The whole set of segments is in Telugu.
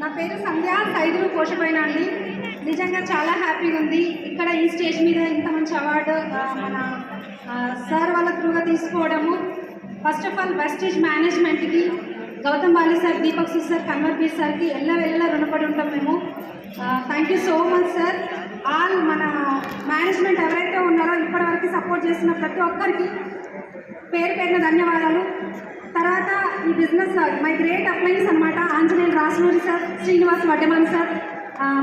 నా పేరు సంధ్య సైదులు పోషపోయినా అండి. నిజంగా చాలా హ్యాపీగా ఉంది. ఇక్కడ ఈ స్టేజ్ మీద ఇంత మంచి అవార్డు మన సార్ వాళ్ళ త్రూగా తీసుకోవడము. ఫస్ట్ ఆఫ్ ఆల్ వెస్టేజ్ మేనేజ్మెంట్కి గౌతమ్ బాలి సార్ దీపక్ సు సార్ కన్వర్ పీ సార్కి ఎల్ల వెళ్ళలా రుణపడి ఉంటాం మేము. Thank you so much sir all మన మేనేజ్మెంట్ ఎవరైతే ఉన్నారో ఇప్పటివరకు సపోర్ట్ చేసిన ప్రతి ఒక్కరికి పేరు పేరున ధన్యవాదాలు. తర్వాత ఈ బిజినెస్ మై గ్రేట్ అప్లైన్స్ అనమాట Anjaneyulu Rasuluri sir Srinivas Vaddaman sir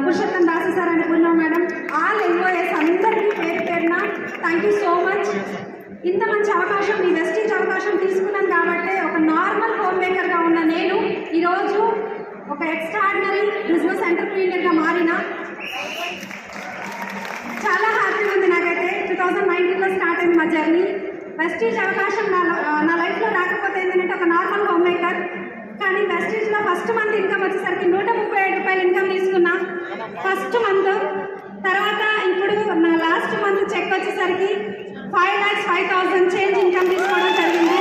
Purushottam Dasu sir అని పుణ్యం మేడం. ఆల్ ఎంఓఎస్ అందరికీ పేరు పేరున థ్యాంక్ యూ సో మచ్ ఇంత మంచి అవకాశం ఈ వెస్టీజ్ అవకాశం తీసుకున్నాను కాబట్టి ఒక నార్మల్ హోమ్ మేకర్గా ఉన్న నేను ఈరోజు ఒక ఎక్స్ట్రాడినరీ బిజినెస్ ఎంటర్ప్రీనియర్గా మారిన. చాలా హ్యాపీగా ఉంది నాకైతే. టూ థౌజండ్ నైన్టీన్లో స్టార్ట్ అయింది మా జర్నీ వెస్టీజ్ అవకాశం నా నా లైఫ్లో రాకపోతే ఏంటంటే ఒక నార్మల్ హోమ్ మేకర్ కానీ వెస్టీజ్లో ఫస్ట్ మంత్ ఇన్కమ్ వచ్చేసరికి నూట ముప్పై ఏడు రూపాయలు ఇన్కమ్ తీసుకున్నా. ఫస్ట్ మంత్ తర్వాత ఇప్పుడు నా లాస్ట్ మంత్ చెక్ వచ్చేసరికి five lakhs five thousand change income తీసుకోవడం జరిగింది.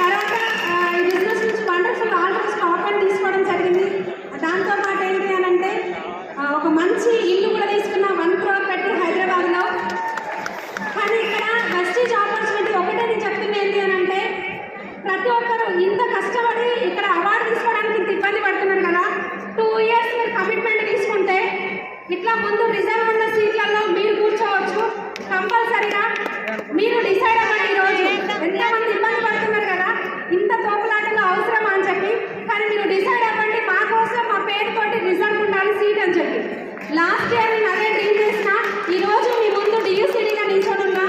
తర్వాత ఈ బిజినెస్ నుంచి వండర్ఫుల్ ఆల్రెడీ స్టాక్ అని తీసుకోవడం జరిగింది. దాంతో పాటు ఏంటి అని అంటే ఒక మంచి ఇల్లు కూడా తీసుకున్న వన్ క్రోర్ పెట్టి హైదరాబాద్లో కానీ ఇక్కడ వెస్టేజ్ ఆపర్చునిటీ ఒకటే నేను చెప్తున్నా ఏంటి అని అంటే ప్రతి ఒక్కరు ఇంత కష్టపడి ఇక్కడ అవార్డు తీసుకోవడానికి ఇంత ఇబ్బంది పడుతున్నారు కదా టూ ఇయర్స్ మీరు కమిట్మెంట్ తీసుకుంటే ఇట్లా ముందు రిజర్వ్ ఉన్న సీట్లలో మీరు కూర్చోవచ్చు కంపల్సరిగా మీరు డిసైడ్ అవ్వండి ఈరోజు ఎంతమంది ఇబ్బంది పడుతున్నారు కదా ఇంత తోపులాటలు అవసరమా అని చెప్పి కానీ మీరు డిసైడ్ అవ్వండి మా కోసం మా పేరుతోటి రిజర్వ్ ఉండాలి సీట్ అని చెప్పి లాస్ట్ ఇయర్ నేను అదే డ్రీమ్ చేసిన. ఈ రోజు మీ ముందు డియూసీడీగా నిల్చోనున్నా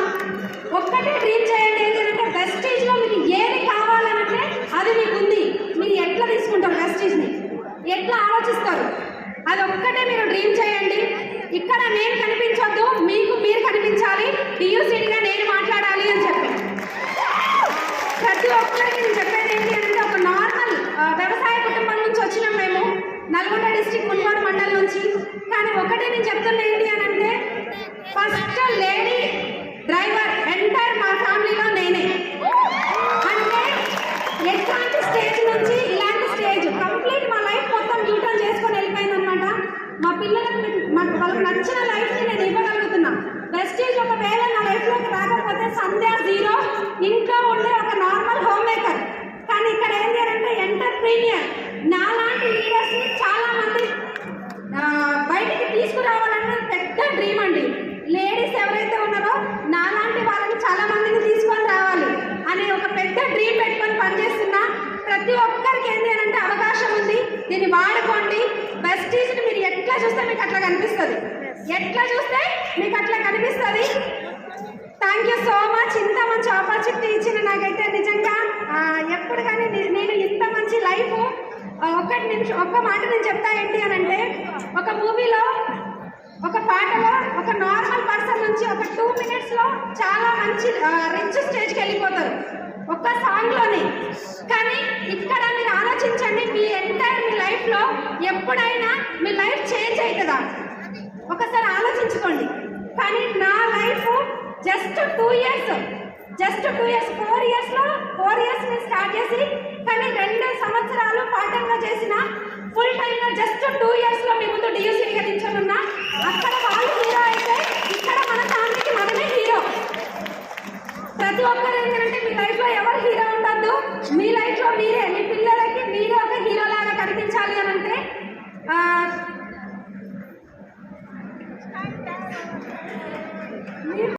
ఒక్కటే డ్రీమ్ చేయండి ఏంటంటే వెస్టేజ్లో మీకు ఏది కావాలంటే అది మీకు ఉంది మీరు ఎట్లా తీసుకుంటారు వెస్టేజ్ని ఎట్లా ఆలోచిస్తారు? అది ఒక్కటే మీరు డ్రీమ్ చేయండి. ఇక్కడ నేను కనిపించొద్దు మీకు మీరు కనిపించాలి. డియూసీడీగా నేను మాట్లాడాలి అని చెప్పి. ప్రతి ఒక్కరికి నేను చెప్పేది ఏంటి అంటే ఒక నార్మల్ వ్యవస్థ వ్యవసాయ కుటుంబం నుంచి వచ్చినాం మేము నల్గొండ డిస్టిక్ మున్గోడు మండలం నుంచి. కానీ ఒకటి నేను చెప్తున్నా ఏంటి అని అంటే ఫస్ట్ లేడీ డ్రైవర్ ఎంటైర్ మా ఫ్యామిలీలో నేనే. అంటే ఎట్లాంటి స్టేజ్ నుంచి ఇలాంటి స్టేజ్ కంప్లీట్ మా లైఫ్ మొత్తం యూటర్న్ చేసుకొని వెళ్ళిపోయిందనమాట మా పిల్లలకు మాకు వాళ్ళకి నచ్చిన లైఫ్ని నేను ఇవ్వగలుగుతున్నా. వెస్టేజ్ ఒకవేళ నా లైఫ్లోకి రాకపోతే సంధ్య జీరో ఇంట్లో ఉండే ఒక నార్మల్ హోమ్ మేకర్ కానీ ఇక్కడ ఏంటి అంటే ఎంటర్ప్రీనియర్ నాలాంటి లీడర్స్ని చాలా మంది ఆ, బయటికి తీసుకురావాలన్న పెద్ద డ్రీమ్ అండి లేడీస్ ఎవరైతే ఉన్నారో నాలాంటి వాళ్ళని చాలా మందిని తీసుకొని రావాలి అనే ఒక పెద్ద డ్రీమ్ పెట్టుకొని పనిచేస్తున్నా ప్రతి ఒక్కరికి ఏంటి అని అంటే అవకాశం ఉంది. దీన్ని వాడుకోండి. వెస్టీజ్ని మీరు ఎట్లా చూస్తే మీకు అట్లా కనిపిస్తుంది. ఎట్లా చూస్తే మీకు అట్లా కనిపిస్తుంది. థ్యాంక్ యూ సో మచ్ ఇంత మంచి ఆపర్చునిటీ ఇచ్చిన నాకైతే నిజంగా ఎప్పుడు కానీ నేను ఇంత మంచి లైఫ్ ఒక్కటి నిమిషం ఒక్క మాట నేను చెప్తా ఏంటి అని అంటే ఒక మూవీలో ఒక పాటలో ఒక నార్మల్ పర్సన్ నుంచి ఒక టూ మినిట్స్లో చాలా మంచి రిచ్ స్టేజ్కి వెళ్ళిపోతారు. ఒక్క సాంగ్లోనే. కానీ ఇక్కడ మీరు ఆలోచించండి మీ ఎంటైర్ మీ లైఫ్లో ఎప్పుడైనా మీ లైఫ్ చేంజ్ అవుతుందా ఒకసారి ఆలోచించుకోండి. కానీ నా life just two years just two years four ఇయర్స్లో ఫోర్ ఇయర్స్ నేను స్టార్ట్ చేసి కానీ రెండు సంవత్సరాలు పాఠంగా చేసిన ఫుల్ టైంగా జస్ట్ టూ ఇయర్స్లో మీ ముందు డియూసీగా నిల్చొనున్నా అక్కడ వాళ్ళు హీరో అయితే ఇక్కడ మన ఫ్యామిలీకి మనమే హీరో. ప్రతి ఒక్కరు ఏంటంటే మీ లైఫ్లో ఎవరు హీరో ఉండద్దు మీ లైఫ్లో మీరే మీ పిల్లలకి మీరే ఒక హీరో లాగా కనిపించాలి అని అంటే